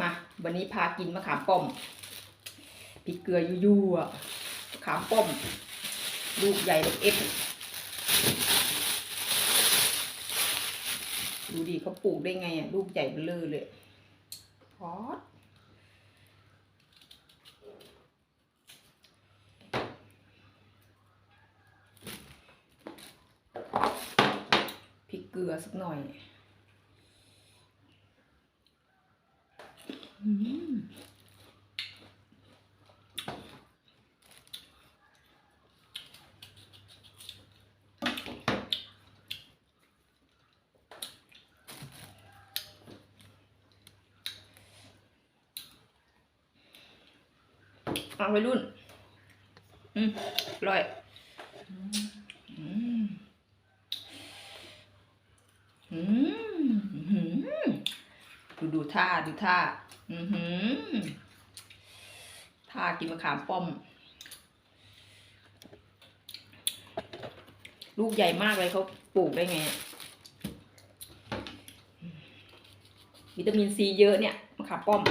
มา วันนี้พากินมะขามป้อมพริกเกลือยู่ๆอะมะขามป้อม ลูกใหญ่แบบเอฟดูดิเขาปลูกได้ไงอะ ลูกใหญ่เบลอเลยพอดพริกเกลือสักหน่อยอืม เอาไปรุ่น อืมอร่อยอืออืมอืม ดูดูท่าดูท่า อือหือท่ากินมะขามป้อม ลูกใหญ่มากเลยเขาปลูกได้ไง วิตามินซีเยอะเนี่ยมะขามป้อม